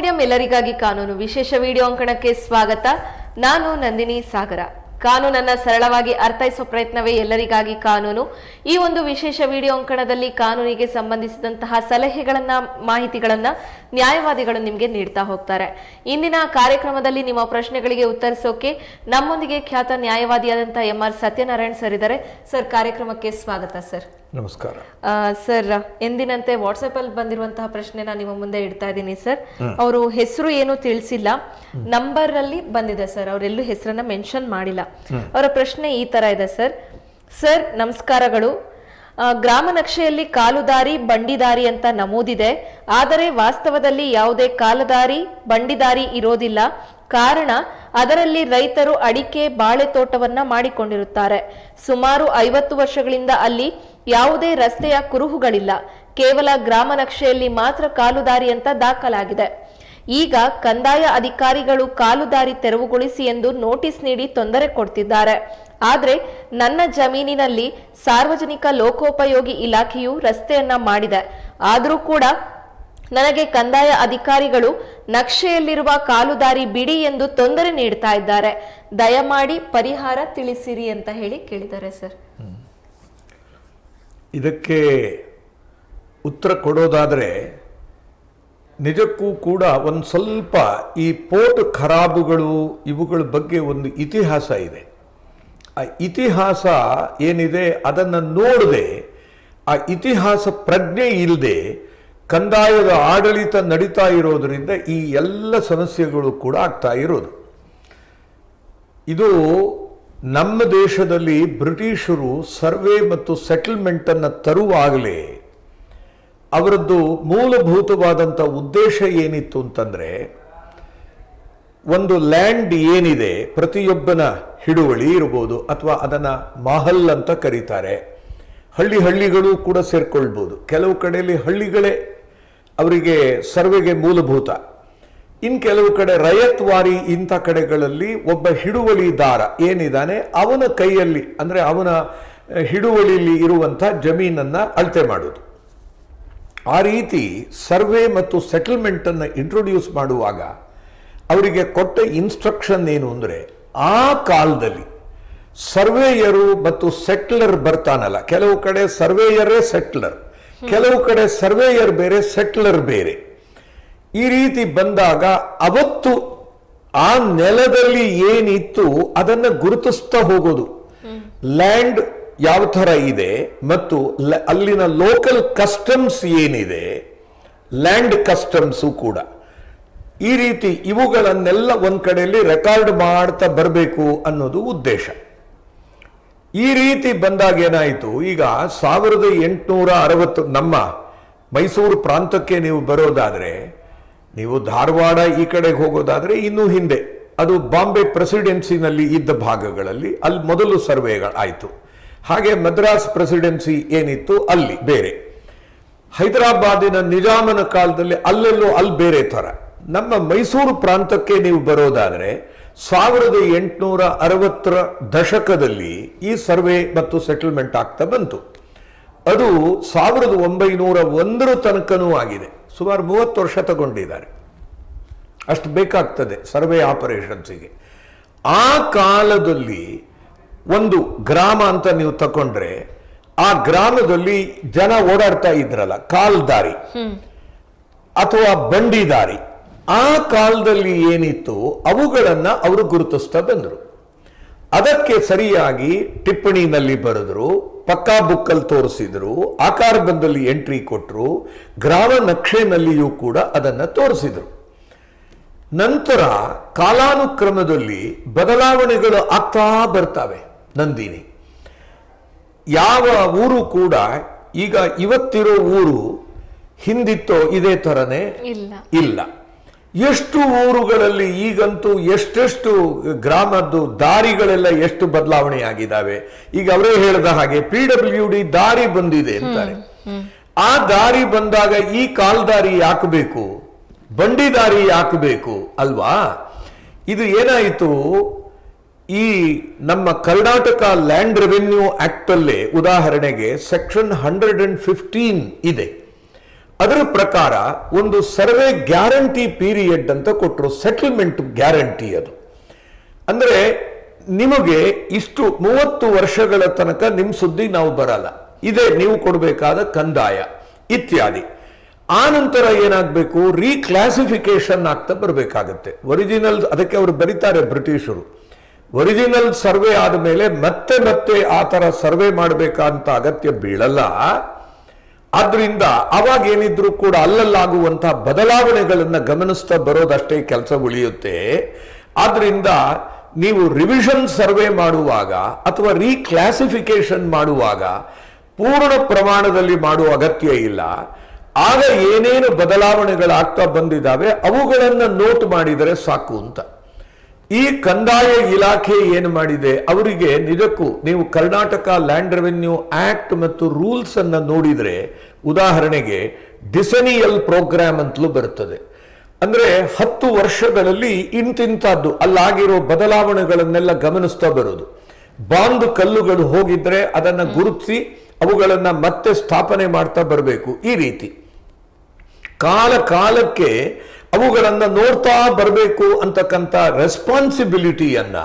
Medium ಎಲ್ಲರಿಗಾಗಿ ಕಾನೂನು ವಿಶೇಷ video ಅಂಕಣಕ್ಕೆ ಸ್ವಾಗತ. ನಾನು ನಂದಿನಿ ಸಾಗರ. ಕಾನೂನನ್ನ ಸರಳವಾಗಿ ಅರ್ಥೈಸುವ ಪ್ರಯತ್ನವೇ ಎಲ್ಲರಿಗಾಗಿ ಕಾನೂನು. ಈ ಒಂದು ವಿಶೇಷ ವಿಡಿಯೋ ಅಂಕಣದಲ್ಲಿ ಕಾನೂನಿಗೆ ಸಂಬಂಧಿಸಿದಂತಹ ಸಲಹೆಗಳನ್ನ, ಮಾಹಿತಿಗಳನ್ನ ನ್ಯಾಯವಾದಿಗಳು ನಿಮಗೆ ನೀಡ್ತಾ ಹೋಗ್ತಾರೆ. ಇಂದಿನ ಕಾರ್ಯಕ್ರಮದಲ್ಲಿ ನಿಮ್ಮ ಪ್ರಶ್ನೆಗಳಿಗೆ ಉತ್ತರಿಸೋಕೆ ನಮ್ಮೊಂದಿಗೆ ಖ್ಯಾತ ನ್ಯಾಯವಾದಿಯಾದಂತಹ ಎಂ ಆರ್ ಸತ್ಯನಾರಾಯಣ್ ಸರ್ ಇದ್ದಾರೆ. ಸರ್, ಕಾರ್ಯಕ್ರಮಕ್ಕೆ ಸ್ವಾಗತ ಸರ್. ನಮಸ್ಕಾರ. ಸರ್ ಎಂದಿನಂತೆ ವಾಟ್ಸ್ಆಪ್ ಅಲ್ಲಿ ಬಂದಿರುವಂತಹ ಪ್ರಶ್ನೆನ ನಿಮ್ಮ ಮುಂದೆ ಇಡ್ತಾ ಇದ್ದೀನಿ ಸರ್. ಅವರು ಹೆಸರು ಏನು ತಿಳಿಸಿಲ್ಲ ನಂಬರ್ ಅಲ್ಲಿ ಬಂದಿದೆ ಸರ್. ಅವರೆಲ್ಲೂ ಹೆಸರನ್ನ ಮೆನ್ಷನ್ ಮಾಡಿಲ್ಲ. ಅವರ ಪ್ರಶ್ನೆ ಈ ತರ ಇದೆ ಸರ್. ಸರ್ ನಮಸ್ಕಾರಗಳು. ಗ್ರಾಮ ನಕ್ಷೆಯಲ್ಲಿ ಕಾಲುದಾರಿ ಬಂಡಿದಾರಿ ಅಂತ ನಮೂದಿದೆ. ಆದರೆ ವಾಸ್ತವದಲ್ಲಿ ಯಾವುದೇ ಕಾಲುದಾರಿ ಬಂಡಿದಾರಿ ಇರೋದಿಲ್ಲ. ಕಾರಣ ಅದರಲ್ಲಿ ರೈತರು ಅಡಿಕೆ ಬಾಳೆ ತೋಟವನ್ನ ಮಾಡಿಕೊಂಡಿರುತ್ತಾರೆ. ಸುಮಾರು ಐವತ್ತು ವರ್ಷಗಳಿಂದ ಅಲ್ಲಿ ಯಾವುದೇ ರಸ್ತೆಯ ಕುರುಹುಗಳಿಲ್ಲ. ಕೇವಲ ಗ್ರಾಮ ನಕ್ಷೆಯಲ್ಲಿ ಮಾತ್ರ ಕಾಲುದಾರಿ ಅಂತ ದಾಖಲಾಗಿದೆ. ಈಗ ಕಂದಾಯ ಅಧಿಕಾರಿಗಳು ಕಾಲುದಾರಿ ತೆರವುಗೊಳಿಸಿ ಎಂದು ನೋಟಿಸ್ ನೀಡಿ ತೊಂದರೆ ಕೊಡ್ತಿದ್ದಾರೆ. ಆದ್ರೆ ನನ್ನ ಜಮೀನಿನಲ್ಲಿ ಸಾರ್ವಜನಿಕ ಲೋಕೋಪಯೋಗಿ ಇಲಾಖೆಯು ರಸ್ತೆಯನ್ನ ಮಾಡಿದೆ. ಆದರೂ ಕೂಡ ನನಗೆ ಕಂದಾಯ ಅಧಿಕಾರಿಗಳು ನಕ್ಷೆಯಲ್ಲಿರುವ ಕಾಲುದಾರಿ ಬಿಡಿ ಎಂದು ತೊಂದರೆ ನೀಡ್ತಾ ಇದ್ದಾರೆ. ದಯಮಾಡಿ ಪರಿಹಾರ ತಿಳಿಸಿರಿ ಅಂತ ಹೇಳಿ ಕೇಳಿದ್ದಾರೆ ಸರ್. ಇದಕ್ಕೆ ಉತ್ತರ ಕೊಡೋದಾದರೆ ನಿಜಕ್ಕೂ ಕೂಡ ಒಂದು ಸ್ವಲ್ಪ ಈ ಪೋರ್ಟ್ ಖರಾಬುಗಳು ಇವುಗಳ ಬಗ್ಗೆ ಒಂದು ಇತಿಹಾಸ ಇದೆ. ಆ ಇತಿಹಾಸ ಏನಿದೆ ಅದನ್ನು ನೋಡದೆ, ಆ ಇತಿಹಾಸ ಪ್ರಜ್ಞೆ ಇಲ್ಲದೆ ಕಂದಾಯದ ಆಡಳಿತ ನಡೀತಾ ಇರೋದರಿಂದ ಈ ಎಲ್ಲ ಸಮಸ್ಯೆಗಳು ಕೂಡ ಆಗ್ತಾ ಇರೋದು. ಇದು ನಮ್ಮ ದೇಶದಲ್ಲಿ ಬ್ರಿಟಿಷರು ಸರ್ವೆ ಮತ್ತು ಸೆಟಲ್ಮೆಂಟನ್ನು ತರುವಾಗಲೇ ಅವರದ್ದು ಮೂಲಭೂತವಾದಂಥ ಉದ್ದೇಶ ಏನಿತ್ತು ಅಂತಂದರೆ, ಒಂದು ಲ್ಯಾಂಡ್ ಏನಿದೆ, ಪ್ರತಿಯೊಬ್ಬನ ಹಿಡುವಳಿ ಇರ್ಬೋದು ಅಥವಾ ಅದನ್ನು ಮಹಲ್ ಅಂತ ಕರೀತಾರೆ. ಹಳ್ಳಿ ಹಳ್ಳಿಗಳು ಕೂಡ ಸೇರ್ಕೊಳ್ಬೋದು. ಕೆಲವು ಕಡೆಯಲ್ಲಿ ಹಳ್ಳಿಗಳೇ ಅವರಿಗೆ ಸರ್ವೆಗೆ ಮೂಲಭೂತ. ಇನ್ ಕೆಲವು ಕಡೆ ರಯತ್ವಾರಿ ಇಂಥ ಕಡೆಗಳಲ್ಲಿ ಒಬ್ಬ ಹಿಡುವಳಿದಾರ ಏನಿದ್ದಾನೆ, ಅವನ ಕೈಯಲ್ಲಿ, ಅಂದರೆ ಅವನ ಹಿಡುವಳಿಯಲ್ಲಿ ಇರುವಂಥ ಜಮೀನನ್ನ ಅಳತೆ ಮಾಡೋದು ಆ ರೀತಿ ಸರ್ವೆ ಮತ್ತು ಸೆಟಲ್ಮೆಂಟನ್ನು ಇಂಟ್ರೊಡ್ಯೂಸ್ ಮಾಡುವಾಗ ಅವರಿಗೆ ಕೊಟ್ಟ ಇನ್ಸ್ಟ್ರಕ್ಷನ್ ಏನು ಅಂದರೆ, ಆ ಕಾಲದಲ್ಲಿ ಸರ್ವೇಯರು ಮತ್ತು ಸೆಟ್ಲರ್ ಬರ್ತಾನಲ್ಲ, ಕೆಲವು ಕಡೆ ಸರ್ವೇಯರೇ ಸೆಟ್ಲರ್. ಕೆಲವು ಕಡೆ ಸರ್ವೇಯರ್ ಬೇರೆ, ಸೆಟ್ಲರ್ ಬೇರೆ. ಈ ರೀತಿ ಬಂದಾಗ ಅವತ್ತು ಆ ನೆಲದಲ್ಲಿ ಏನಿತ್ತು ಅದನ್ನ ಗುರುತಿಸ್ತಾ ಹೋಗೋದು. ಲ್ಯಾಂಡ್ ಯಾವ ಥರ ಇದೆ ಮತ್ತು ಅಲ್ಲಿನ ಲೋಕಲ್ ಕಸ್ಟಮ್ಸ್ ಏನಿದೆ, ಲ್ಯಾಂಡ್ ಕಸ್ಟಮ್ಸು ಕೂಡ. ಈ ರೀತಿ ಇವುಗಳನ್ನೆಲ್ಲ ಒಂದ್ ಕಡೆಯಲ್ಲಿ ರೆಕಾರ್ಡ್ ಮಾಡ್ತಾ ಬರಬೇಕು ಅನ್ನೋದು ಉದ್ದೇಶ. ಈ ರೀತಿ ಬಂದಾಗ ಏನಾಯಿತು? ಈಗ ಸಾವಿರದ ಎಂಟುನೂರ ಅರವತ್ತು ನಮ್ಮ ಮೈಸೂರು ಪ್ರಾಂತಕ್ಕೆ ನೀವು ಬರೋದಾದರೆ, ನೀವು ಧಾರವಾಡ ಈ ಕಡೆಗೆ ಹೋಗೋದಾದರೆ ಇನ್ನೂ ಹಿಂದೆ. ಅದು ಬಾಂಬೆ ಪ್ರೆಸಿಡೆನ್ಸಿನಲ್ಲಿ ಇದ್ದ ಭಾಗಗಳಲ್ಲಿ ಅಲ್ಲಿ ಮೊದಲು ಸರ್ವೆಗಳಾಯಿತು ಹಾಗೆ ಮದ್ರಾಸ್ ಪ್ರೆಸಿಡೆನ್ಸಿ ಏನಿತ್ತು? ಅಲ್ಲಿ ಬೇರೆ. ಹೈದರಾಬಾದಿನ ನಿಜಾಮನ ಕಾಲದಲ್ಲಿ ಅಲ್ಲೆಲ್ಲೋ ಅಲ್ಲಿ ಬೇರೆ ಥರ. ನಮ್ಮ ಮೈಸೂರು ಪ್ರಾಂತಕ್ಕೆ ನೀವು ಬರೋದಾದರೆ ಸಾವಿರದ ಎಂಟುನೂರ ಅರವತ್ತರ ದಶಕದಲ್ಲಿ ಈ ಸರ್ವೆ ಮತ್ತು ಸೆಟಲ್ಮೆಂಟ್ ಆಗ್ತಾ ಬಂತು. ಅದು ಸಾವಿರದ ಒಂಬೈನೂರ ಒಂದರ ತನಕನೂ ಆಗಿದೆ. ಸುಮಾರು ಮೂವತ್ತು ವರ್ಷ ತಗೊಂಡಿದ್ದಾರೆ. ಅಷ್ಟು ಬೇಕಾಗ್ತದೆ ಸರ್ವೆ ಆಪರೇಷನ್ಸಿಗೆ. ಆ ಕಾಲದಲ್ಲಿ ಒಂದು ಗ್ರಾಮ ಅಂತ ನೀವು ತಕೊಂಡ್ರೆ ಆ ಗ್ರಾಮದಲ್ಲಿ ಜನ ಓಡಾಡ್ತಾ ಇದ್ರಲ್ಲ ಕಾಲ್ದಾರಿ ಅಥವಾ ಬಂಡಿದಾರಿ ಆ ಕಾಲದಲ್ಲಿ ಏನಿತ್ತು ಅವುಗಳನ್ನ ಅವರು ಗುರುತಿಸ್ತಾ ಬಂದರು. ಅದಕ್ಕೆ ಸರಿಯಾಗಿ ಟಿಪ್ಪಣಿನಲ್ಲಿ ಬರೆದ್ರು ಪಕ್ಕಾ ಬುಕ್ಕಲ್ಲಿ ತೋರಿಸಿದ್ರು ಆಕಾರ ಬಂದಲ್ಲಿ ಎಂಟ್ರಿ ಕೊಟ್ಟರು ಗ್ರಾಮ ನಕ್ಷೆನಲ್ಲಿಯೂ ಕೂಡ ಅದನ್ನು ತೋರಿಸಿದ್ರು. ನಂತರ ಕಾಲಾನುಕ್ರಮದಲ್ಲಿ ಬದಲಾವಣೆಗಳು ಆಗ್ತಾ ಬರ್ತವೆ ನಂದಿನಿ. ಯಾವ ಊರು ಕೂಡ ಈಗ ಇವತ್ತಿರೋ ಊರು ಹಿಂದಿತ್ತೋ ಇದೇ ಥರನೇ ಇಲ್ಲ. ಇಲ್ಲ. ಎಷ್ಟು ಊರುಗಳಲ್ಲಿ ಈಗಂತೂ ಎಷ್ಟೆಷ್ಟು ಗ್ರಾಮದ್ದು ದಾರಿಗಳೆಲ್ಲ ಎಷ್ಟು ಬದಲಾವಣೆ ಆಗಿದ್ದಾವೆ ಈಗ ಅವರೇ ಹೇಳಿದ ಹಾಗೆ ಪಿ ಡಬ್ಲ್ಯೂ ಡಿ ದಾರಿ ಬಂದಿದೆ ಅಂತಾರೆ. ಆ ದಾರಿ ಬಂದಾಗ ಈ ಕಾಲ್ದಾರಿ ಯಾಕಬೇಕು? ಬಂಡಿ ದಾರಿ ಹಾಕಬೇಕು ಅಲ್ವಾ? ಇದು ಏನಾಯಿತು? ಈ ನಮ್ಮ ಕರ್ನಾಟಕ ಲ್ಯಾಂಡ್ ರೆವೆನ್ಯೂ ಆಕ್ಟ್ ಅಲ್ಲೇ ಉದಾಹರಣೆಗೆ ಸೆಕ್ಷನ್ ಹಂಡ್ರೆಡ್ ಅಂಡ್ ಫಿಫ್ಟೀನ್ ಇದೆ. ಅದರ ಪ್ರಕಾರ ಒಂದು ಸರ್ವೆ ಗ್ಯಾರಂಟಿ ಪೀರಿಯಡ್ ಅಂತ ಕೊಟ್ಟರು ಸೆಟಲ್ಮೆಂಟ್ ಗ್ಯಾರಂಟಿ ಅದು. ಅಂದರೆ ನಿಮಗೆ ಇಷ್ಟು ಮೂವತ್ತು ವರ್ಷಗಳ ತನಕ ನಿಮ್ಮ ಸುದ್ದಿ ನಾವು ಬರಲ್ಲ. ಇದೇ ನೀವು ಕೊಡಬೇಕಾದ ಕಂದಾಯ ಇತ್ಯಾದಿ. ಆ ನಂತರ ಏನಾಗಬೇಕು? ರೀಕ್ಲಾಸಿಫಿಕೇಶನ್ ಆಗ್ತಾ ಬರಬೇಕಾಗತ್ತೆ. ಒರಿಜಿನಲ್ ಅದಕ್ಕೆ ಅವರು ಬರೀತಾರೆ ಬ್ರಿಟಿಷರು. ಒರಿಜಿನಲ್ ಸರ್ವೆ ಆದ ಮೇಲೆ ಮತ್ತೆ ಮತ್ತೆ ಆ ಥರ ಸರ್ವೆ ಮಾಡಬೇಕಂತ ಅಗತ್ಯ ಬೀಳಲ್ಲ. ಆದ್ರಿಂದ ಅವಾಗ ಏನಿದ್ರು ಕೂಡ ಅಲ್ಲಲ್ಲಾಗುವಂತಹ ಬದಲಾವಣೆಗಳನ್ನು ಗಮನಿಸ್ತಾ ಬರೋದಷ್ಟೇ ಕೆಲಸ ಉಳಿಯುತ್ತೆ. ಆದ್ರಿಂದ ನೀವು ರಿವಿಷನ್ ಸರ್ವೆ ಮಾಡುವಾಗ ಅಥವಾ ರೀಕ್ಲಾಸಿಫಿಕೇಶನ್ ಮಾಡುವಾಗ ಪೂರ್ಣ ಪ್ರಮಾಣದಲ್ಲಿ ಮಾಡುವ ಅಗತ್ಯ ಇಲ್ಲ. ಆಗ ಏನೇನು ಬದಲಾವಣೆಗಳಾಗ್ತಾ ಬಂದಿದ್ದಾವೆ ಅವುಗಳನ್ನು ನೋಟ್ ಮಾಡಿದರೆ ಸಾಕು ಅಂತ. ಈ ಕಂದಾಯ ಇಲಾಖೆ ಏನು ಮಾಡಿದೆ? ಅವರಿಗೆ ನಿಜಕ್ಕೂ ನೀವು ಕರ್ನಾಟಕ ಲ್ಯಾಂಡ್ ರೆವೆನ್ಯೂ ಆಕ್ಟ್ ಮತ್ತು ರೂಲ್ಸ್ ಅನ್ನ ನೋಡಿದ್ರೆ ಉದಾಹರಣೆಗೆ ಡಿಸನಿಯಲ್ ಪ್ರೋಗ್ರಾಮ್ ಅಂತಲೂ ಬರುತ್ತದೆ. ಅಂದ್ರೆ ಹತ್ತು ವರ್ಷಗಳಲ್ಲಿ ಇಂತಿಂತದ್ದು ಅಲ್ಲಾಗಿರೋ ಬದಲಾವಣೆಗಳನ್ನೆಲ್ಲ ಗಮನಿಸ್ತಾ ಬರೋದು. ಬಾಂದು ಕಲ್ಲುಗಳು ಹೋಗಿದ್ರೆ ಅದನ್ನ ಗುರುತಿಸಿ ಅವುಗಳನ್ನ ಮತ್ತೆ ಸ್ಥಾಪನೆ ಮಾಡ್ತಾ ಬರಬೇಕು. ಈ ರೀತಿ. ಕಾಲ ಕಾಲಕ್ಕೆ ಅವುಗಳನ್ನ ನೋಡ್ತಾ ಬರಬೇಕು ಅಂತಕ್ಕಂಥ ರೆಸ್ಪಾನ್ಸಿಬಿಲಿಟಿಯನ್ನ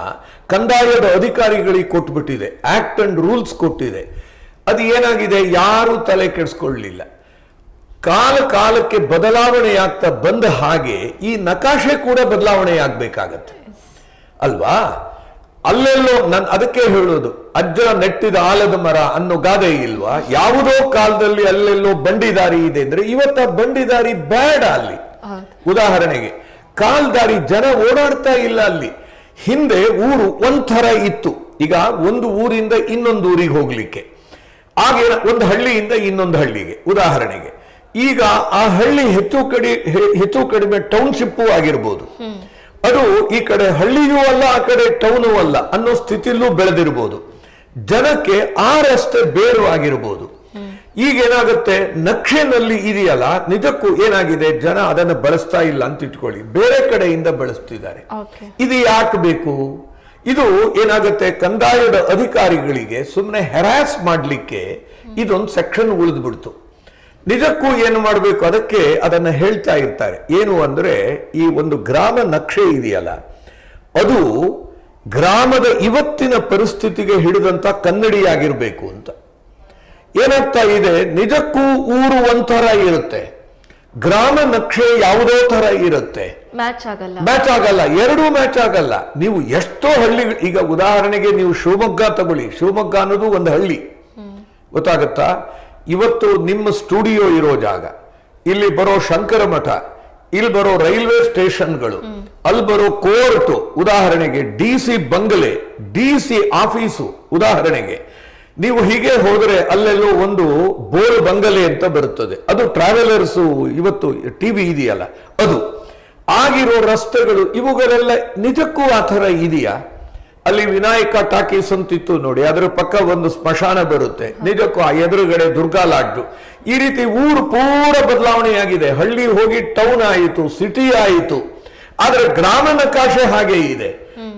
ಕಂದಾಯದ ಅಧಿಕಾರಿಗಳಿಗೆ ಕೊಟ್ಬಿಟ್ಟಿದೆ. ಆಕ್ಟ್ ಅಂಡ್ ರೂಲ್ಸ್ ಕೊಟ್ಟಿದೆ. ಅದು ಏನಾಗಿದೆ? ಯಾರು ತಲೆ ಕೆಡಿಸ್ಕೊಳ್ಳಲಿಲ್ಲ ಕಾಲ ಕಾಲಕ್ಕೆ ಬದಲಾವಣೆ ಆಗ್ತಾ ಬಂದ ಹಾಗೆ ಈ ನಕಾಶೆ ಕೂಡ ಬದಲಾವಣೆ ಆಗ್ಬೇಕಾಗತ್ತೆ ಅಲ್ವಾ? ಅಲ್ಲೆಲ್ಲೋ ನಾನು ಅದಕ್ಕೆ ಹೇಳೋದು ಅಜ್ಜ ನೆಟ್ಟಿದ ಆಲದ ಮರ ಅನ್ನೋ ಗಾದೆ ಇಲ್ವಾ? ಯಾವುದೋ ಕಾಲದಲ್ಲಿ ಅಲ್ಲೆಲ್ಲೋ ಬಂಡಿದಾರಿ ಇದೆ ಅಂದ್ರೆ ಇವತ್ತ ಬಂಡಿದಾರಿ ಬೇಡ ಅಲ್ಲಿ. ಉದಾಹರಣೆಗೆ ಕಾಲ್ದಾರಿ ಜನ ಓಡಾಡ್ತಾ ಇಲ್ಲ ಅಲ್ಲಿ. ಹಿಂದೆ ಊರು ಒಂಥರ ಇತ್ತು. ಈಗ ಒಂದು ಊರಿಂದ ಇನ್ನೊಂದು ಊರಿಗೆ ಹೋಗ್ಲಿಕ್ಕೆ. ಆಗ ಒಂದು ಹಳ್ಳಿಯಿಂದ ಇನ್ನೊಂದು ಹಳ್ಳಿಗೆ. ಉದಾಹರಣೆಗೆ ಈಗ ಆ ಹಳ್ಳಿ ಹೆಚ್ಚು ಕಡಿ ಹೆಚ್ಚು ಕಡಿಮೆ ಟೌನ್ಶಿಪ್ಪು ಆಗಿರ್ಬೋದು. ಅದು ಈ ಕಡೆ ಹಳ್ಳಿಯೂ ಅಲ್ಲ ಆ ಕಡೆ ಟೌನು ಅಲ್ಲ ಅನ್ನೋ ಸ್ಥಿತಿಯಲ್ಲೂ ಬೆಳೆದಿರ್ಬೋದು. ಜನಕ್ಕೆ ಆ ರಸ್ತೆ ಬೇರು ಆಗಿರ್ಬೋದು. ಈಗ ಏನಾಗುತ್ತೆ? ನಕ್ಷೆನಲ್ಲಿ ಇದೆಯಲ್ಲ ನಿಜಕ್ಕೂ ಏನಾಗಿದೆ? ಜನ ಅದನ್ನು ಬಳಸ್ತಾ ಇಲ್ಲ ಅಂತ ಇಟ್ಕೊಳ್ಳಿ. ಬೇರೆ ಕಡೆಯಿಂದ ಬಳಸ್ತಿದ್ದಾರೆ. ಇದು ಯಾಕೆ ಬೇಕು? ಇದು ಏನಾಗುತ್ತೆ? ಕಂದಾಯದ ಅಧಿಕಾರಿಗಳಿಗೆ ಸುಮ್ಮನೆ ಹೆರಾಸ್ ಮಾಡಲಿಕ್ಕೆ ಇದೊಂದು ಸೆಕ್ಷನ್ ಉಳಿದ್ಬಿಡ್ತು. ನಿಜಕ್ಕೂ ಏನು ಮಾಡಬೇಕು? ಅದಕ್ಕೆ ಅದನ್ನ ಹೇಳ್ತಾ ಇರ್ತಾರೆ. ಏನು ಅಂದ್ರೆ ಈ ಒಂದು ಗ್ರಾಮ ನಕ್ಷೆ ಇದೆಯಲ್ಲ ಅದು ಗ್ರಾಮದ ಇವತ್ತಿನ ಪರಿಸ್ಥಿತಿಗೆ ಹಿಡಿದಂಥ ಕನ್ನಡಿಯಾಗಿರಬೇಕು ಅಂತ. ಏನಾಗ್ತಾ ಇದೆ? ನಿಜಕ್ಕೂ ಊರು ಒಂಥರ ಇರುತ್ತೆ. ಗ್ರಾಮ ನಕ್ಷೆ ಯಾವುದೋ ತರ ಇರುತ್ತೆ. ಮ್ಯಾಚ್ ಆಗಲ್ಲ. ಮ್ಯಾಚ್ ಆಗಲ್ಲ. ಎರಡೂ ಮ್ಯಾಚ್ ಆಗಲ್ಲ. ನೀವು ಎಷ್ಟೋ ಹಳ್ಳಿ ಈಗ ಉದಾಹರಣೆಗೆ ನೀವು ಶಿವಮೊಗ್ಗ ತಗೊಳ್ಳಿ. ಶಿವಮೊಗ್ಗ ಅನ್ನೋದು ಒಂದು ಹಳ್ಳಿ. ಗೊತ್ತಾಗತ್ತಾ? ಇವತ್ತು ನಿಮ್ಮ ಸ್ಟುಡಿಯೋ ಇರೋ ಜಾಗ. ಇಲ್ಲಿ ಬರೋ ಶಂಕರ ಮಠ ಇಲ್ಲಿ ಬರೋ ರೈಲ್ವೆ ಸ್ಟೇಷನ್ಗಳು ಅಲ್ಲಿ ಬರೋ ಕೋರ್ಟ್. ಉದಾಹರಣೆಗೆ ಡಿ ಸಿ ಬಂಗಲೆ ಡಿ ಸಿ ಆಫೀಸು. ಉದಾಹರಣೆಗೆ ನೀವು ಹೀಗೆ ಹೋದರೆ ಅಲ್ಲೆಲ್ಲೋ ಒಂದು ಬೋರ್ ಬಂಗಲೆ ಅಂತ ಬರುತ್ತದೆ. ಅದು ಟ್ರಾವೆಲರ್ಸ್ ಇವತ್ತು ಟಿವಿ ಇದೆಯಲ್ಲ, ಅದು ಆಗಿರೋ ರಸ್ತೆಗಳು ಇವುಗಳೆಲ್ಲ ನಿಜಕ್ಕೂ ಆ ಥರ ಇದೆಯಾ? ಅಲ್ಲಿ ವಿನಾಯಕ ಟಾಕೀಸ್ ಅಂತಿತ್ತು ನೋಡಿ, ಅದರ ಪಕ್ಕ ಒಂದು ಸ್ಮಶಾನ ಬರುತ್ತೆ. ನಿಜಕ್ಕೂ ಆ ಎದುರುಗಡೆ ದುರ್ಗಾ ಲಾಡ್ಜು. ಈ ರೀತಿ ಊರು ಪೂರ ಬದಲಾವಣೆಯಾಗಿದೆ. ಹಳ್ಳಿ ಹೋಗಿ ಟೌನ್ ಆಯಿತು ಸಿಟಿ ಆಯಿತು. ಆದರೆ ಗ್ರಾಮ ನಕಾಶೆ ಹಾಗೆ ಇದೆ.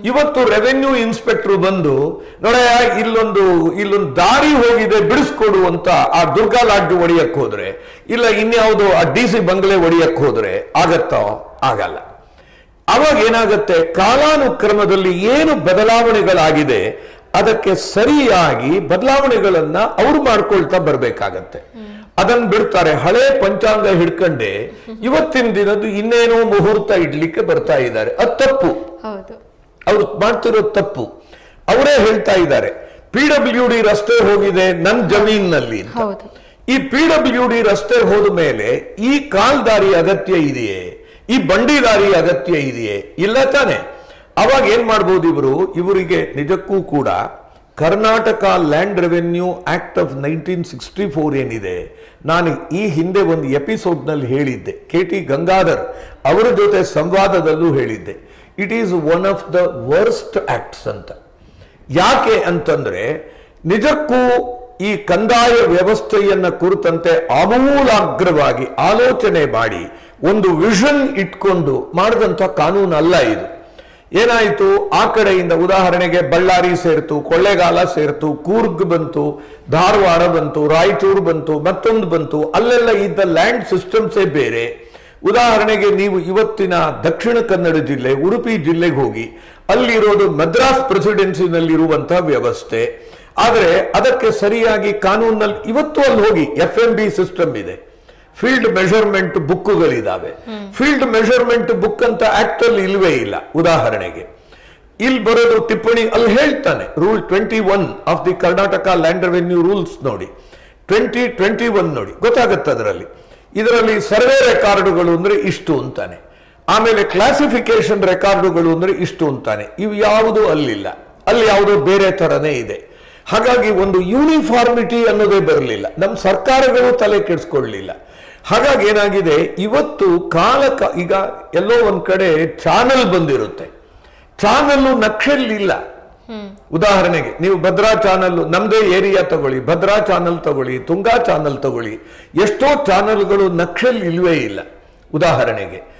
ಇವತ್ತು ರೆವೆನ್ಯೂ ಇನ್ಸ್ಪೆಕ್ಟರ್ ಬಂದು ನೋಡ ಇಲ್ಲೊಂದು ಇಲ್ಲೊಂದು ದಾರಿ ಹೋಗಿದೆ ಬಿಡಿಸ್ಕೊಡು ಅಂತ ಆ ದುರ್ಗಾ ಲಾಡ್ಜು ಒಡೆಯಕ್ಕೆ ಹೋದ್ರೆ ಇಲ್ಲ ಇನ್ಯಾವುದೋ ಆ ಡಿ ಸಿ ಬಂಗ್ಲೆ ಒಡೆಯಕ್ಕೆ ಹೋದ್ರೆ ಆಗತ್ತೋ? ಆಗಲ್ಲ. ಅವಾಗ ಏನಾಗುತ್ತೆ? ಕಾಲಾನುಕ್ರಮದಲ್ಲಿ ಏನು ಬದಲಾವಣೆಗಳಾಗಿದೆ ಅದಕ್ಕೆ ಸರಿಯಾಗಿ ಬದಲಾವಣೆಗಳನ್ನ ಅವ್ರು ಮಾಡ್ಕೊಳ್ತಾ ಬರ್ಬೇಕಾಗತ್ತೆ. ಅದನ್ನ ಬಿಡ್ತಾರೆ ಹಳೆ ಪಂಚಾಂಗ ಹಿಡ್ಕಂಡೆ ಇವತ್ತಿನ ದಿನದ್ದು ಇನ್ನೇನೋ ಮುಹೂರ್ತ ಇಡ್ಲಿಕ್ಕೆ ಬರ್ತಾ ಇದ್ದಾರೆ. ಅದು ತಪ್ಪು. ಹೌದು. ಅವ್ರು ಮಾಡ್ತಿರೋ ತಪ್ಪು. ಅವರೇ ಹೇಳ್ತಾ ಇದ್ದಾರೆ ಪಿ ಡಬ್ಲ್ಯೂ ಡಿ ರಸ್ತೆ ಹೋಗಿದೆ ನನ್ನ ಜಮೀನಿನಲ್ಲಿ ಈ ಪಿ ಡಬ್ಲ್ಯೂ ಡಿ ರಸ್ತೆ ಹೋದ ಮೇಲೆ ಈ ಕಾಲ್ದಾರಿ ಅಗತ್ಯ ಇದೆಯೇ? ಈ ಬಂಡಿ ದಾರಿ ಅಗತ್ಯ ಇದೆಯೇ? ಇಲ್ಲ ತಾನೆ. ಅವಾಗ ಏನ್ ಮಾಡ್ಬೋದು ಇವರು? ಇವರಿಗೆ ನಿಜಕ್ಕೂ ಕೂಡ Karnataka land revenue act of nineteen sixty four ಏನಿದೆ? ನಾನು ಈ ಹಿಂದೆ ಒಂದು ಎಪಿಸೋಡ್ನಲ್ಲಿ ಹೇಳಿದ್ದೆ ಕೆ ಟಿ ಗಂಗಾಧರ್ ಅವರ ಜೊತೆ ಸಂವಾದದಲ್ಲೂ ಹೇಳಿದ್ದೆ. It is one of the worst acts ಅಂತ. ಯಾಕೆ ಅಂತಂದ್ರೆ, ನಿಜಕ್ಕೂ ಈ ಕಂದಾಯ ವ್ಯವಸ್ಥೆಯನ್ನು ಕುರಿತಂತೆ ಆಮೂಲಾಗ್ರವಾಗಿ ಆಲೋಚನೆ ಮಾಡಿ, ಒಂದು ವಿಷನ್ ಇಟ್ಕೊಂಡು ಮಾಡಿದಂಥ ಕಾನೂನು ಅಲ್ಲ ಇದು. ಏನಾಯಿತು? ಆ ಕಡೆಯಿಂದ ಉದಾಹರಣೆಗೆ ಬಳ್ಳಾರಿ ಸೇರ್ತು, ಕೊಳ್ಳೇಗಾಲ ಸೇರ್ತು, ಕೂರ್ಗ್ ಬಂತು, ಧಾರವಾಡ ಬಂತು, ರಾಯಚೂರು ಬಂತು, ಮತ್ತೊಂದು ಬಂತು, ಅಲ್ಲೆಲ್ಲ ಇದ್ದ ಲ್ಯಾಂಡ್ ಸಿಸ್ಟಮ್ಸೇ ಬೇರೆ. ಉದಾಹರಣೆಗೆ ನೀವು ಇವತ್ತಿನ ದಕ್ಷಿಣ ಕನ್ನಡ ಜಿಲ್ಲೆ, ಉಡುಪಿ ಜಿಲ್ಲೆಗೆ ಹೋಗಿ, ಅಲ್ಲಿರೋದು ಮದ್ರಾಸ್ ಪ್ರೆಸಿಡೆನ್ಸಿನಲ್ಲಿರುವಂತಹ ವ್ಯವಸ್ಥೆ. ಆದರೆ ಅದಕ್ಕೆ ಸರಿಯಾಗಿ ಕಾನೂನಲ್ಲಿ, ಇವತ್ತು ಅಲ್ಲಿ ಹೋಗಿ ಎಫ್ ಎಂ ಬಿ ಸಿಸ್ಟಮ್ ಇದೆ. ಫೀಲ್ಡ್ ಮೆಷರ್ಮೆಂಟ್ ಬುಕ್ಕುಗಳಿದಾವೆ ಫೀಲ್ಡ್ ಮೆಷರ್ಮೆಂಟ್ ಬುಕ್ ಅಂತ ಆಕ್ಟ್ ಇಲ್ವೇ ಇಲ್ಲ, ಉದಾಹರಣೆಗೆ. ಇಲ್ಲಿ ಬರೋದು ಟಿಪ್ಪಣಿ, ಅಲ್ಲಿ ಹೇಳ್ತಾನೆ rule twenty one of the Karnataka land revenue rules ನೋಡಿ. ಟ್ವೆಂಟಿ ಟ್ವೆಂಟಿ ಒನ್ ನೋಡಿ. ಗೊತ್ತಾಗುತ್ತೆ ಅದರಲ್ಲಿ. ಇದರಲ್ಲಿ ಸರ್ವೆ ರೆಕಾರ್ಡುಗಳು ಅಂದರೆ ಇಷ್ಟು ಅಂತಾನೆ. ಆಮೇಲೆ ಕ್ಲಾಸಿಫಿಕೇಶನ್ ರೆಕಾರ್ಡುಗಳು ಅಂದರೆ ಇಷ್ಟು ಅಂತಾನೆ. ಇವು ಯಾವುದು ಅಲ್ಲಿಲ್ಲ. ಅಲ್ಲಿ ಯಾವುದೋ ಬೇರೆ ಥರನೇ ಇದೆ. ಹಾಗಾಗಿ ಒಂದು ಯೂನಿಫಾರ್ಮಿಟಿ ಅನ್ನೋದೇ ಬರಲಿಲ್ಲ. ನಮ್ಮ ಸರ್ಕಾರಗಳು ತಲೆ ಕೆಡಿಸ್ಕೊಳ್ಳಲಿಲ್ಲ ಹಾಗಾಗಿ ಏನಾಗಿದೆ? ಇವತ್ತು ಕಾಲ ಈಗ ಎಲ್ಲೋ ಒಂದು ಕಡೆ ಚಾನಲ್ ಬಂದಿರುತ್ತೆ. ಚಾನಲ್ಲು ನಕ್ಷೆಲ್ಲಿಲ್ಲ. ಉದಾಹರಣೆಗೆ, ನೀವು ಭದ್ರಾ ಚಾನಲ್ ನಮ್ದೇ ಏರಿಯಾ ತಗೊಳ್ಳಿ, ಭದ್ರಾ ಚಾನಲ್ ತಗೊಳ್ಳಿ, ತುಂಗಾ ಚಾನಲ್ ತಗೊಳ್ಳಿ, ಎಷ್ಟೋ ಚಾನಲ್ಗಳು ನಕ್ಷಲ್ ಇಲ್ವೇ ಇಲ್ಲ. ಉದಾಹರಣೆಗೆ,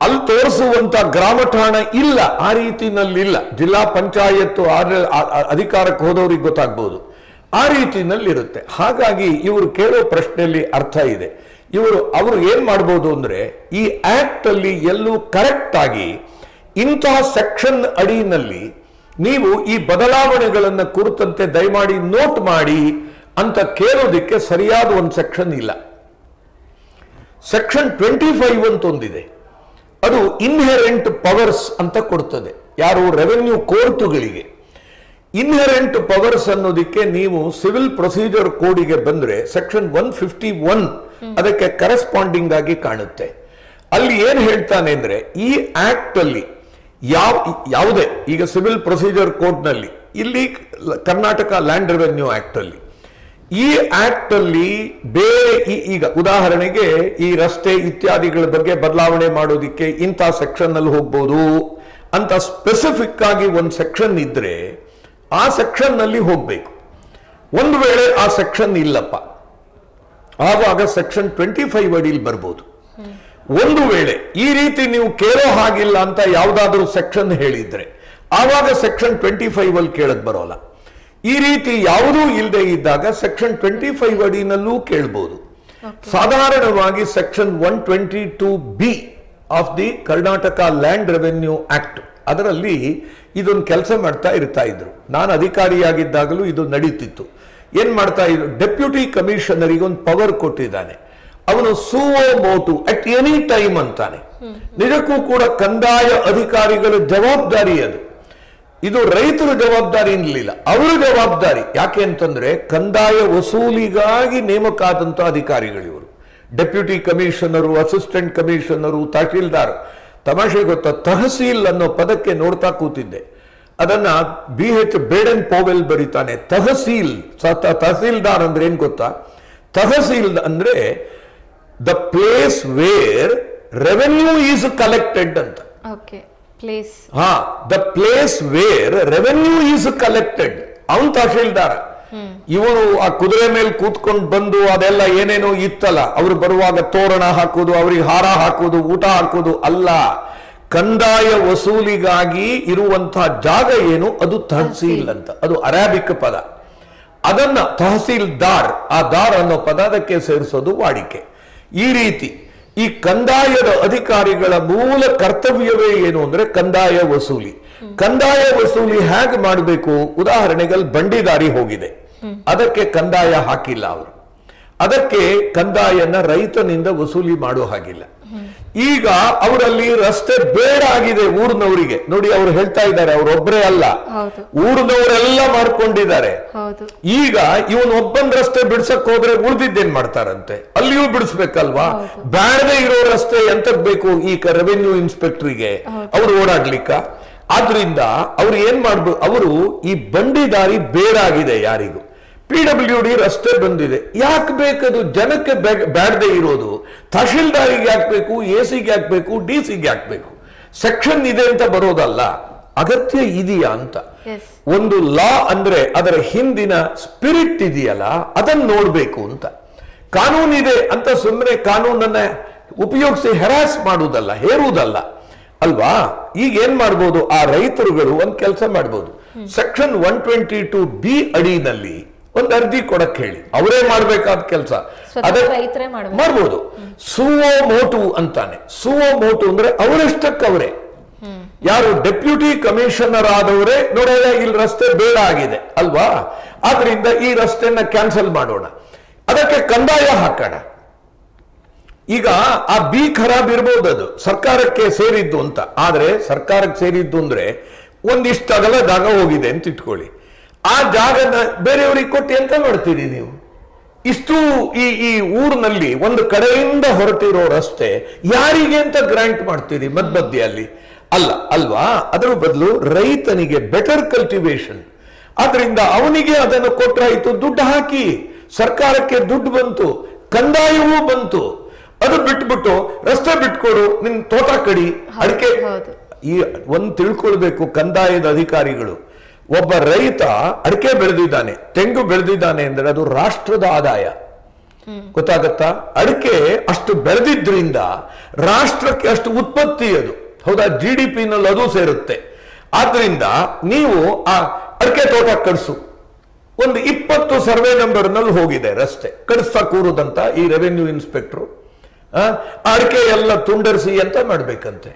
ಅಲ್ಲಿ ತೋರಿಸುವಂತ ಗ್ರಾಮ ಠಾಣ ಇಲ್ಲ, ಆ ರೀತಿನಲ್ಲಿಲ್ಲ ಜಿಲ್ಲಾ ಪಂಚಾಯತ್ ಅಧಿಕಾರಕ್ಕೆ ಹೋದವ್ರಿಗೆ ಗೊತ್ತಾಗ್ಬೋದು. ಆ ರೀತಿನಲ್ಲಿ ಇರುತ್ತೆ. ಹಾಗಾಗಿ ಇವರು ಕೇಳೋ ಪ್ರಶ್ನೆಯಲ್ಲಿ ಅರ್ಥ ಇದೆ. ಇವರು, ಅವರು ಏನ್ ಮಾಡ್ಬೋದು ಅಂದ್ರೆ, ಈ ಆಕ್ಟ್ ಅಲ್ಲಿ ಎಲ್ಲೂ ಕರೆಕ್ಟ್ ಆಗಿ ಇಂತಹ ಸೆಕ್ಷನ್ ಅಡಿನಲ್ಲಿ ನೀವು ಈ ಬದಲಾವಣೆಗಳನ್ನು ಕುರಿತಂತೆ ದಯಮಾಡಿ ನೋಟ್ ಮಾಡಿ ಅಂತ ಕೇಳೋದಿಕ್ಕೆ ಸರಿಯಾದ ಒಂದು ಸೆಕ್ಷನ್ ಇಲ್ಲ. ಸೆಕ್ಷನ್ ಟ್ವೆಂಟಿ ಫೈವ್ ಅಂತ ಒಂದಿದೆ ಅದು ಇನ್ಹೆರೆಂಟ್ ಪವರ್ಸ್ ಅಂತ ಕೊಡ್ತದೆ. ಯಾರು? ರೆವೆನ್ಯೂ ಕೋರ್ಟುಗಳಿಗೆ ಇನ್ಹೆರೆಂಟ್ ಪವರ್ಸ್ ಅನ್ನೋದಕ್ಕೆ ನೀವು ಸಿವಿಲ್ ಪ್ರೊಸೀಜರ್ ಕೋಡಿಗೆ ಬಂದರೆ ಸೆಕ್ಷನ್ ಒನ್ ಫಿಫ್ಟಿ ಒನ್ ಅದಕ್ಕೆ ಕರೆಸ್ಪಾಂಡಿಂಗ್ ಆಗಿ ಕಾಣುತ್ತೆ. ಅಲ್ಲಿ ಏನು ಹೇಳ್ತಾನೆ ಅಂದರೆ ಈ ಆಕ್ಟ್ ಅಲ್ಲಿ ಯಾವ, ಯಾವುದೇ, ಈಗ ಸಿವಿಲ್ ಪ್ರೊಸೀಜರ್ ಕೋರ್ಟ್ನಲ್ಲಿ ಇಲ್ಲಿ ಕರ್ನಾಟಕ ಲ್ಯಾಂಡ್ ರೆವೆನ್ಯೂ ಆಕ್ಟ್ ಅಲ್ಲಿ ಈ ಆಕ್ಟ್ ಅಲ್ಲಿ ಬೇರೆ ಈಗ ಉದಾಹರಣೆಗೆ ಈ ರಸ್ತೆ ಇತ್ಯಾದಿಗಳ ಬಗ್ಗೆ ಬದಲಾವಣೆ ಮಾಡೋದಿಕ್ಕೆ ಇಂಥ ಸೆಕ್ಷನ್ ಅಲ್ಲಿ ಹೋಗ್ಬೋದು ಅಂತ ಸ್ಪೆಸಿಫಿಕ್ ಆಗಿ ಒಂದು ಸೆಕ್ಷನ್ ಇದ್ರೆ ಆ ಸೆಕ್ಷನ್ನಲ್ಲಿ ಹೋಗ್ಬೇಕು. ಒಂದು ವೇಳೆ ಆ ಸೆಕ್ಷನ್ ಇಲ್ಲಪ್ಪ, ಆವಾಗ ಸೆಕ್ಷನ್ ಟ್ವೆಂಟಿ ಫೈವ್ ಅಡಿಲಿ ಬರ್ಬೋದು. ಒಂದು ವೇಳೆ ಈ ರೀತಿ ನೀವು ಕೇಳೋ ಹಾಗಿಲ್ಲ ಅಂತ ಯಾವುದಾದ್ರೂ ಸೆಕ್ಷನ್ ಹೇಳಿದ್ರೆ ಆವಾಗ ಸೆಕ್ಷನ್ ಟ್ವೆಂಟಿ ಫೈವ್ ಅಲ್ಲಿ ಕೇಳಕ್ ಬರೋಲ್ಲ. ಈ ರೀತಿ ಯಾವುದೂ ಇಲ್ಲದೆ ಇದ್ದಾಗ ಸೆಕ್ಷನ್ ಟ್ವೆಂಟಿ ಫೈವ್ ಅಡಿನಲ್ಲೂ ಕೇಳ್ಬೋದು. ಸಾಧಾರಣವಾಗಿ section one twenty two B of the Karnataka land revenue act ಅದರಲ್ಲಿ ಇದೊಂದು ಕೆಲಸ ಮಾಡ್ತಾ ಇರ್ತಾ ಇದ್ರು. ನಾನು ಅಧಿಕಾರಿಯಾಗಿದ್ದಾಗಲೂ ಇದು ನಡೀತಿತ್ತು. ಏನ್ ಮಾಡ್ತಾ ಇದ್ರು? ಡೆಪ್ಯೂಟಿ ಕಮಿಷನರಿಗೆ ಒಂದು ಪವರ್ ಕೊಟ್ಟಿದ್ದಾನೆ. ಅವನು suo motu at any time ಅಂತಾನೆ. ನಿಜಕ್ಕೂ ಕೂಡ ಕಂದಾಯ ಅಧಿಕಾರಿಗಳ ಜವಾಬ್ದಾರಿ ಅದು. ಇದು ರೈತರ ಜವಾಬ್ದಾರಿ ಇರಲಿಲ್ಲ ಅವರ ಜವಾಬ್ದಾರಿ. ಯಾಕೆ ಅಂತಂದ್ರೆ ಕಂದಾಯ ವಸೂಲಿಗಾಗಿ ನೇಮಕ ಆದಂತಹ ಅಧಿಕಾರಿಗಳು ಇವರು. Deputy commissioner assistant commissioner tahsildar ತಮಾಷೆ ಗೊತ್ತಾ? ತಹಸೀಲ್ ಅನ್ನೋ ಪದಕ್ಕೆ ನೋಡ್ತಾ ಕೂತಿದ್ದೆ. ಅದನ್ನ ಬಿ ಎಚ್ ಬೇಡನ್ ಪೋವೆಲ್ ಬರೀತಾನೆ. ತಹಸೀಲ್ ತಹಸೀಲ್ದಾರ್ ಅಂದ್ರೆ ಏನ್ ಗೊತ್ತಾ? ತಹಸೀಲ್ ಅಂದ್ರೆ the place where revenue is collected ಅಂತ. ಓಕೆ ಪ್ಲೇಸ್ ಹಾ the place where revenue is collected ಅವನ್ ತಹಶೀಲ್ದಾರ ಇವರು ಆ ಕುದುರೆ ಮೇಲೆ ಕೂತ್ಕೊಂಡು ಬಂದು ಅದೆಲ್ಲ ಏನೇನೋ ಇತ್ತಲ್ಲ ಅವ್ರು ಬರುವಾಗ ತೋರಣ ಹಾಕೋದು ಅವ್ರಿಗೆ ಹಾರ ಹಾಕೋದು ಊಟ ಹಾಕೋದು ಅಲ್ಲ. ಕಂದಾಯ ವಸೂಲಿಗಾಗಿ ಇರುವಂತಹ ಜಾಗ ಏನು? ಅದು ತಹಸೀಲ್ ಅಂತ. ಅದು ಅರಾಬಿಕ್ ಪದ. ಅದನ್ನ ತಹಸೀಲ್ದಾರ್ ಆ ದಾರ್ ಅನ್ನೋ ಪದ ಅದಕ್ಕೆ ಸೇರಿಸೋದು ವಾಡಿಕೆ. ಈ ರೀತಿ ಈ ಕಂದಾಯದ ಅಧಿಕಾರಿಗಳ ಮೂಲ ಕರ್ತವ್ಯವೇ ಏನು ಅಂದ್ರೆ ಕಂದಾಯ ವಸೂಲಿ. ಕಂದಾಯ ವಸೂಲಿ ಹೇಗೆ ಮಾಡಬೇಕು? ಉದಾಹರಣೆಗೆ ಅಲ್ಲಿ ಬಂಡಿದಾರಿ ಹೋಗಿದೆ. ಅದಕ್ಕೆ ಕಂದಾಯ ಹಾಕಿಲ್ಲ ಅವರು. ಅದಕ್ಕೆ ಕಂದಾಯನ ರೈತನಿಂದ ವಸೂಲಿ ಮಾಡೋ ಹಾಗಿಲ್ಲ. ಈಗ ಅವರಲ್ಲಿ ರಸ್ತೆ ಬೇಡ ಆಗಿದೆ ಊರಿನವರಿಗೆ. ನೋಡಿ ಅವ್ರು ಹೇಳ್ತಾ ಇದ್ದಾರೆ ಅವರೊಬ್ಬರೇ ಅಲ್ಲ. ಊರಿನವರೆಲ್ಲ ಮಾಡ್ಕೊಂಡಿದ್ದಾರೆ. ಈಗ ಇವನ್ ಒಬ್ಬನ್ ರಸ್ತೆ ಬಿಡ್ಸಕ್ ಹೋದ್ರೆ ಉಳ್ದಿದ್ದೇನ್ ಮಾಡ್ತಾರಂತೆ? ಅಲ್ಲಿಯೂ ಬಿಡಿಸ್ಬೇಕಲ್ವಾ? ಬ್ಯಾಡದೆ ಇರೋ ರಸ್ತೆ ಎಂತಕ್ ಬೇಕು ಈ ರೆವೆನ್ಯೂ ಇನ್ಸ್ಪೆಕ್ಟರ್ಗೆ ಅವ್ರು ಓಡಾಡ್ಲಿಕ್ಕ? ಆದ್ರಿಂದ ಅವ್ರು ಏನ್ ಮಾಡ್ಬೋದು ಅವರು ಈ ಬಂಡಿ ದಾರಿ ಬೇಡಾಗಿದೆ ಯಾರಿಗೂ. ಪಿ ಡಬ್ಲ್ಯೂ ಡಿ ರಸ್ತೆ ಬಂದಿದೆ. ಯಾಕೆ ಬೇಕದು? ಜನಕ್ಕೆ ಬ್ಯಾಡದೆ ಇರೋದು. ತಹಶೀಲ್ದಾರಿಗೆ ಹಾಕ್ಬೇಕು ಎ ಸಿಗೆ ಹಾಕ್ಬೇಕು ಡಿ ಸಿಗೆ ಹಾಕ್ಬೇಕು ಸೆಕ್ಷನ್ ಇದೆ ಅಂತ ಬರೋದಲ್ಲ. ಅಗತ್ಯ ಇದೆಯಾ ಅಂತ. ಒಂದು ಲಾ ಅಂದ್ರೆ ಅದರ ಹಿಂದಿನ ಸ್ಪಿರಿಟ್ ಇದೆಯಲ್ಲ ಅದನ್ನ ನೋಡ್ಬೇಕು ಅಂತ. ಕಾನೂನಿದೆ ಅಂತ ಸುಮ್ಮನೆ ಕಾನೂನನ್ನ ಉಪಯೋಗಿಸಿ ಹೆರಾಸ್ ಮಾಡುವುದಲ್ಲ ಹೇರುವುದಲ್ಲ. ಅಲ್ವಾ? ಈಗ ಏನ್ ಮಾಡ್ಬೋದು? ಆ ರೈತರುಗಳು ಒಂದ್ ಕೆಲಸ ಮಾಡ್ಬೋದು. Section one twenty two B ಅಡಿನಲ್ಲಿ ಒಂದು ಅರ್ಜಿ ಕೊಡಕ್ ಹೇಳಿ. ಅವರೇ ಮಾಡಬೇಕಾದ ಕೆಲಸ. ಮಾಡ್ಬೇಕು. ಮಾಡ್ಬೋದು. ಸುವೋ ಮೋಟು ಅಂತಾನೆ. ಸುವೋ ಮೋಟು ಅಂದ್ರೆ ಅವರಷ್ಟಕ್ಕವರೇ ಯಾರು ಡೆಪ್ಯೂಟಿ ಕಮಿಷನರ್ ಆದವರೇ ನೋಡೋಣ ಇಲ್ಲಿ ರಸ್ತೆ ಬೇಡ ಆಗಿದೆ ಅಲ್ವಾ? ಆದ್ರಿಂದ ಈ ರಸ್ತೆನ ಕ್ಯಾನ್ಸಲ್ ಮಾಡೋಣ. ಅದಕ್ಕೆ ಕಂದಾಯ ಹಾಕೋಣ. ಈಗ ಆ ಬಿ ಖರಾಬ್ ಇರ್ಬೋದು ಅದು. ಸರ್ಕಾರಕ್ಕೆ ಸೇರಿದ್ದು ಅಂತ. ಆದ್ರೆ ಸರ್ಕಾರಕ್ಕೆ ಸೇರಿದ್ದು ಅಂದ್ರೆ ಒಂದಿಷ್ಟು ಅಗಲ ಜಾಗ ಹೋಗಿದೆ ಅಂತ ಇಟ್ಕೊಳ್ಳಿ. ಆ ಜಾಗನ ಬೇರೆಯವರಿಗೆ ಕೊಟ್ಟು ಎಂತ ಮಾಡ್ತೀರಿ ನೀವು? ಇಷ್ಟು ಈ ಈ ಊರಿನಲ್ಲಿ ಒಂದು ಕಡೆಯಿಂದ ಹೊರಟಿರೋ ರಸ್ತೆ ಯಾರಿಗೆ ಅಂತ ಗ್ರಾಂಟ್ ಮಾಡ್ತೀರಿ ಮಧ್ಯದಲ್ಲಿ ಅಲ್ಲ ಅಲ್ವಾ? ಅದರ ಬದಲು ರೈತನಿಗೆ ಬೆಟರ್ ಕಲ್ಟಿವೇಶನ್ ಆದ್ರಿಂದ ಅವನಿಗೆ ಅದನ್ನು ಕೊಟ್ಟರಾಯಿತು ದುಡ್ಡು ಹಾಕಿ. ಸರ್ಕಾರಕ್ಕೆ ದುಡ್ಡು ಬಂತು ಕಂದಾಯವೂ ಬಂತು. ಅದು ಬಿಟ್ಬಿಟ್ಟು ರಸ್ತೆ ಬಿಟ್ಕೊಡು ನಿನ್ ತೋಟ ಕಡಿ. ಅಡಿಕೆ. ಈ ಒಂದು ತಿಳ್ಕೊಳ್ಬೇಕು ಕಂದಾಯದ ಅಧಿಕಾರಿಗಳು. ಒಬ್ಬ ರೈತ ಅಡಿಕೆ ಬೆಳೆದಿದ್ದಾನೆ, ತೆಂಗು ಬೆಳೆದಿದ್ದಾನೆ ಅಂದ್ರೆ ಅದು ರಾಷ್ಟ್ರದ ಆದಾಯ. ಗೊತ್ತಾಗತ್ತಾ? ಅಡಿಕೆ ಅಷ್ಟು ಬೆಳೆದಿದ್ರಿಂದ ರಾಷ್ಟ್ರಕ್ಕೆ ಅಷ್ಟು ಉತ್ಪತ್ತಿ ಅದು. ಹೌದಾ? ಜಿ ಡಿ ಪಿನಲ್ಲಿ ಅದು ಸೇರುತ್ತೆ. ಆದ್ರಿಂದ ನೀವು ಆ ಅಡಿಕೆ ತೋಟ ಕಡಿಸು ಒಂದು ಇಪ್ಪತ್ತು ಸರ್ವೆ ನಂಬರ್ನಲ್ಲಿ ಹೋಗಿದೆ ರಸ್ತೆ. ಕಡಿಸ್ತಾ ಕೂರುದಂತ ಈ ರೆವೆನ್ಯೂ ಇನ್ಸ್ಪೆಕ್ಟರ್ ಅಡಿಕೆ ಎಲ್ಲ ತುಂಡರಿಸಿ ಅಂತ ಮಾಡ್ಬೇಕಂತೆ?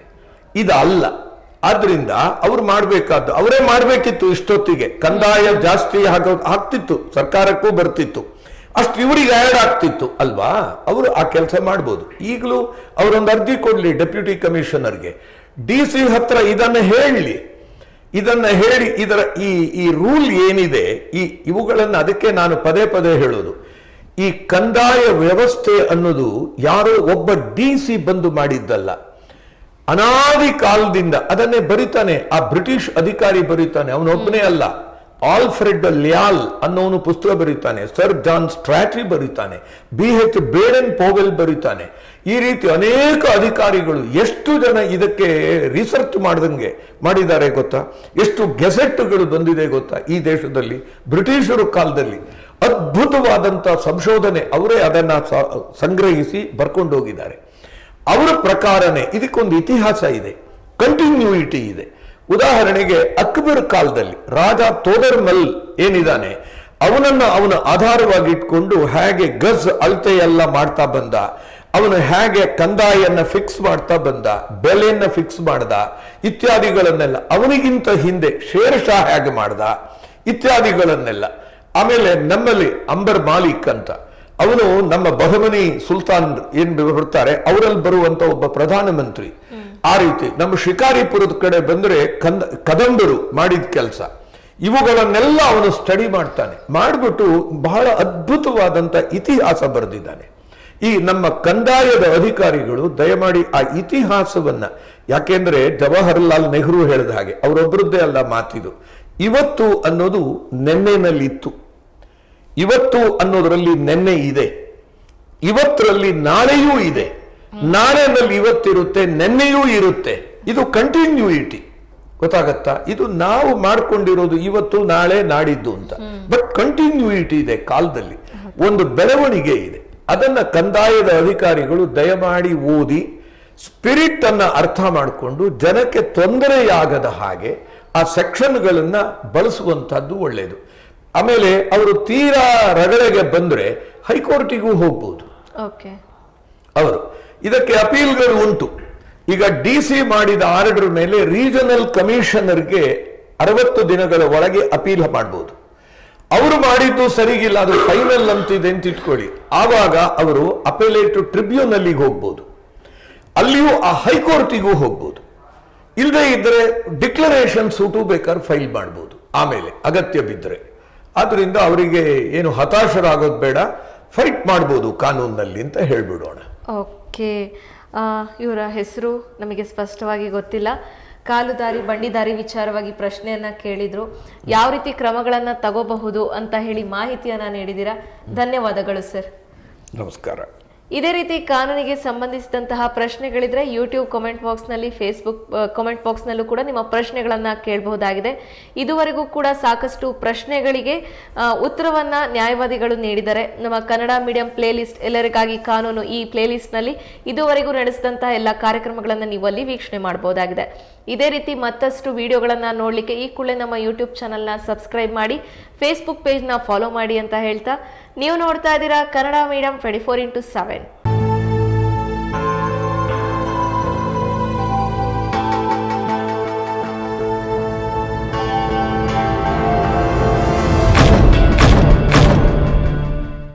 ಇದಲ್ಲ. ಆದ್ರಿಂದ ಅವ್ರು ಮಾಡ್ಬೇಕಾದ್ದು, ಅವರೇ ಮಾಡ್ಬೇಕಿತ್ತು ಇಷ್ಟೊತ್ತಿಗೆ. ಕಂದಾಯ ಜಾಸ್ತಿ ಹಾಕೋ ಹಾಕ್ತಿತ್ತು ಸರ್ಕಾರಕ್ಕೂ ಬರ್ತಿತ್ತು. ಅಷ್ಟು ಇವರಿಗೆ ಆ್ಯಡ್ ಆಗ್ತಿತ್ತು ಅಲ್ವಾ? ಅವರು ಆ ಕೆಲಸ ಮಾಡ್ಬೋದು. ಈಗಲೂ ಅವರೊಂದು ಅರ್ಜಿ ಕೊಡ್ಲಿ ಡೆಪ್ಯೂಟಿ ಕಮಿಷನರ್ಗೆ ಡಿ ಸಿ ಹತ್ರ ಇದನ್ನ ಹೇಳಲಿ ಇದನ್ನ ಹೇಳಿ ಇದರ ಈ ಈ ರೂಲ್ ಏನಿದೆ, ಈ ಇವುಗಳನ್ನು ಅದಕ್ಕೆ ನಾನು ಪದೇ ಪದೇ ಹೇಳೋದು. ಈ ಕಂದಾಯ ವ್ಯವಸ್ಥೆ ಅನ್ನೋದು ಯಾರೋ ಒಬ್ಬ ಡಿ ಸಿ ಬಂದು ಮಾಡಿದ್ದಲ್ಲ. ಅನಾದಿ ಕಾಲದಿಂದ ಅದನ್ನೇ ಬರಿತಾನೆ ಆ ಬ್ರಿಟಿಷ್ ಅಧಿಕಾರಿ ಬರೀತಾನೆ ಅವನೊಬ್ಬನೇ ಅಲ್ಲ. ಆಲ್ಫ್ರೆಡ್ ಲಿಯಾಲ್ ಅನ್ನೋನು ಪುಸ್ತಕ ಬರೀತಾನೆ ಸರ್ ಜಾನ್ ಸ್ಟ್ರಾಟ್ರಿ ಬರೀತಾನೆ ಬಿ ಎಚ್ ಬೇಡನ್ ಪೋವೆಲ್ ಬರೀತಾನೆ. ಈ ರೀತಿ ಅನೇಕ ಅಧಿಕಾರಿಗಳು ಎಷ್ಟು ಜನ ಇದಕ್ಕೆ ರಿಸರ್ಚ್ ಮಾಡ್ದಂಗೆ ಮಾಡಿದ್ದಾರೆ ಗೊತ್ತಾ? ಎಷ್ಟು ಗೆಸೆಟ್ಗಳು ಬಂದಿದೆ ಗೊತ್ತಾ ಈ ದೇಶದಲ್ಲಿ ಬ್ರಿಟಿಷರು ಕಾಲದಲ್ಲಿ? ಅದ್ಭುತವಾದಂತ ಸಂಶೋಧನೆ ಅವರೇ ಅದನ್ನ ಸಂಗ್ರಹಿಸಿ ಬರ್ಕೊಂಡು ಹೋಗಿದ್ದಾರೆ. ಅವರ ಪ್ರಕಾರನೇ ಇದಕ್ಕೊಂದು ಇತಿಹಾಸ ಇದೆ ಕಂಟಿನ್ಯೂಯಿಟಿ ಇದೆ. ಉದಾಹರಣೆಗೆ ಅಕ್ಬರ್ ಕಾಲದಲ್ಲಿ ರಾಜ ತೋದರ್ಮಲ್ ಏನಿದ್ದಾನೆ, ಅವನನ್ನ ಅವನ ಆಧಾರವಾಗಿ ಇಟ್ಕೊಂಡು ಹೇಗೆ ಗಜ್ ಅಳತೆಯೆಲ್ಲ ಮಾಡ್ತಾ ಬಂದ, ಅವನು ಹೇಗೆ ಕಂದಾಯನ್ನ ಫಿಕ್ಸ್ ಮಾಡ್ತಾ ಬಂದ, ಬೆಲೆಯನ್ನ ಫಿಕ್ಸ್ ಮಾಡ್ದ, ಇತ್ಯಾದಿಗಳನ್ನೆಲ್ಲ, ಅವನಿಗಿಂತ ಹಿಂದೆ ಶೇರ್ ಶಾ ಹೇಗೆ ಮಾಡ್ದ, ಇತ್ಯಾದಿಗಳನ್ನೆಲ್ಲ. ಆಮೇಲೆ ನಮ್ಮಲ್ಲಿ ಅಂಬರ್ ಮಾಲಿಕ್ ಅಂತ ಅವನು ನಮ್ಮ ಬಹಮನಿ ಸುಲ್ತಾನ್ ಏನ್ ಬರ್ತಾರೆ ಅವರಲ್ಲಿ ಬರುವಂತ ಒಬ್ಬ ಪ್ರಧಾನಮಂತ್ರಿ ಆ ರೀತಿ ನಮ್ಮ ಶಿಕಾರಿಪುರದ ಕಡೆ ಬಂದ್ರೆ ಕಂದ ಕದಂಬರು ಮಾಡಿದ ಕೆಲಸ. ಇವುಗಳನ್ನೆಲ್ಲ ಅವನು ಸ್ಟಡಿ ಮಾಡ್ತಾನೆ. ಮಾಡಿಬಿಟ್ಟು ಬಹಳ ಅದ್ಭುತವಾದಂತ ಇತಿಹಾಸ ಬರೆದಿದ್ದಾನೆ. ಈ ನಮ್ಮ ಕಂದಾಯದ ಅಧಿಕಾರಿಗಳು ದಯಮಾಡಿ ಆ ಇತಿಹಾಸವನ್ನ ಯಾಕೆಂದ್ರೆ ಜವಾಹರ್ಲಾಲ್ ನೆಹರು ಹೇಳಿದ ಹಾಗೆ ಅವರೊಬ್ಬರದ್ದೇ ಅಲ್ಲ ಮಾತಿದು. ಇವತ್ತು ಅನ್ನೋದು ನೆನ್ನೆನಲ್ಲಿತ್ತು. ಇವತ್ತು ಅನ್ನೋದರಲ್ಲಿ ನೆನ್ನೆ ಇದೆ. ಇವತ್ತರಲ್ಲಿ ನಾಳೆಯೂ ಇದೆ. ನಾಳೆನಲ್ಲಿ ಇವತ್ತಿರುತ್ತೆ ನೆನ್ನೆಯೂ ಇರುತ್ತೆ. ಇದು ಕಂಟಿನ್ಯೂಯಿಟಿ ಗೊತ್ತಾಗತ್ತಾ? ಇದು ನಾವು ಮಾಡ್ಕೊಂಡಿರೋದು ಇವತ್ತು ನಾಳೆ ನಾಡಿದ್ದು ಅಂತ. ಬಟ್ ಕಂಟಿನ್ಯೂಯಿಟಿ ಇದೆ ಕಾಲದಲ್ಲಿ. ಒಂದು ಬೆಳವಣಿಗೆ ಇದೆ. ಅದನ್ನ ಕಂದಾಯದ ಅಧಿಕಾರಿಗಳು ದಯಮಾಡಿ ಓದಿ ಸ್ಪಿರಿಟ್ ಅನ್ನ ಅರ್ಥ ಮಾಡಿಕೊಂಡು ಜನಕ್ಕೆ ತೊಂದರೆಯಾಗದ ಹಾಗೆ ಆ ಸೆಕ್ಷನ್ಗಳನ್ನ ಬಳಸುವಂತಹದ್ದು ಒಳ್ಳೆಯದು ಆಮೇಲೆ ಅವರು ತೀರಾ ರಗಳೆಗೆ ಬಂದ್ರೆ ಹೈಕೋರ್ಟಿಗೂ ಹೋಗ್ಬೋದು. ಓಕೆ. ಅವರು ಇದಕ್ಕೆ ಅಪೀಲ್ಗಳು ಉಂಟು. ಈಗ ಡಿ ಸಿ ಮಾಡಿದ ಆರ್ಡರ್ ಮೇಲೆ ರೀಜನಲ್ ಕಮಿಷನರ್ಗೆ ಅರವತ್ತು ದಿನಗಳ ಒಳಗೆ ಅಪೀಲ್ ಮಾಡಬಹುದು ಅವರು ಮಾಡಿದ್ದು ಸರಿಗಿಲ್ಲ ಅದು ಫೈನಲ್ ಅಂತಿದೆ ಅಂತ ಇಟ್ಕೊಳ್ಳಿ. ಆವಾಗ ಅವರು ಅಪೆಲೇಟ್ ಟ್ರಿಬ್ಯೂನಲ್ಲಿಗೆ ಹೋಗ್ಬೋದು. ಅಲ್ಲಿಯೂ ಆ ಹೈಕೋರ್ಟಿಗೂ ಹೋಗ್ಬೋದು. ಇಲ್ಲದೆ ಇದ್ರೆ ಡಿಕ್ಲರೇಷನ್ ಸೂಟು ಬೇಕಾದ್ರೆ ಫೈಲ್ ಮಾಡ್ಬೋದು. ಆಮೇಲೆ ಅಗತ್ಯ ಬಿದ್ದರೆ ಆದ್ರಿಂದ ಅವರಿಗೆ ಏನು ಹತಾಶರಾಗೋದು ಬೇಡ ಫೈಟ್ ಮಾಡ್ಬೋದು ಕಾನೂನಿನಲ್ಲಿ ಅಂತ ಹೇಳ್ಬಿಡೋಣ. ಓಕೆ. ಇವರ ಹೆಸರು ನಮಗೆ ಸ್ಪಷ್ಟವಾಗಿ ಗೊತ್ತಿಲ್ಲ. ಕಾಲು ದಾರಿ ಬಂಡಿ ದಾರಿ ವಿಚಾರವಾಗಿ ಪ್ರಶ್ನೆಯನ್ನ ಕೇಳಿದ್ರು. ಯಾವ ರೀತಿ ಕ್ರಮಗಳನ್ನ ತಗೋಬಹುದು ಅಂತ ಹೇಳಿ ಮಾಹಿತಿಯನ್ನ ನೀಡಿದ್ದೀರಾ ಧನ್ಯವಾದಗಳು ಸರ್. ನಮಸ್ಕಾರ. ಇದೇ ರೀತಿ ಕಾನೂನಿಗೆ ಸಂಬಂಧಿಸಿದಂತಹ ಪ್ರಶ್ನೆಗಳಿದ್ರೆ ಯೂಟ್ಯೂಬ್ ಕಾಮೆಂಟ್ ಬಾಕ್ಸ್ನಲ್ಲಿ ಫೇಸ್ಬುಕ್ ಕಾಮೆಂಟ್ ಬಾಕ್ಸ್ನಲ್ಲೂ ಕೂಡ ನಿಮ್ಮ ಪ್ರಶ್ನೆಗಳನ್ನು ಕೇಳಬಹುದಾಗಿದೆ. ಇದುವರೆಗೂ ಕೂಡ ಸಾಕಷ್ಟು ಪ್ರಶ್ನೆಗಳಿಗೆ ಉತ್ತರವನ್ನು ನ್ಯಾಯವಾದಿಗಳು ನೀಡಿದ್ದಾರೆ. ನಮ್ಮ ಕನ್ನಡ ಮೀಡಿಯಂ ಪ್ಲೇಲಿಸ್ಟ್ ಎಲ್ಲರಿಗಾಗಿ ಕಾನೂನು ಈ ಪ್ಲೇ ಲಿಸ್ಟ್ನಲ್ಲಿ ಇದುವರೆಗೂ ನಡೆಸಿದಂತಹ ಎಲ್ಲ ಕಾರ್ಯಕ್ರಮಗಳನ್ನು ನೀವು ಅಲ್ಲಿ ವೀಕ್ಷಣೆ ಮಾಡಬಹುದಾಗಿದೆ. ಇದೇ ರೀತಿ ಮತ್ತಷ್ಟು ವಿಡಿಯೋಗಳನ್ನು ನೋಡಲಿಕ್ಕೆ ಈ ಕೂಡಲೇ ನಮ್ಮ ಯೂಟ್ಯೂಬ್ ಚಾನಲ್ನ ಸಬ್ಸ್ಕ್ರೈಬ್ ಮಾಡಿ ಫೇಸ್ಬುಕ್ ಪೇಜ್ನ ಫಾಲೋ ಮಾಡಿ ಅಂತ ಹೇಳ್ತಾ, ನೀವು ನೋಡ್ತಾ ಇದ್ದೀರಾ Kannada medium twenty four into seven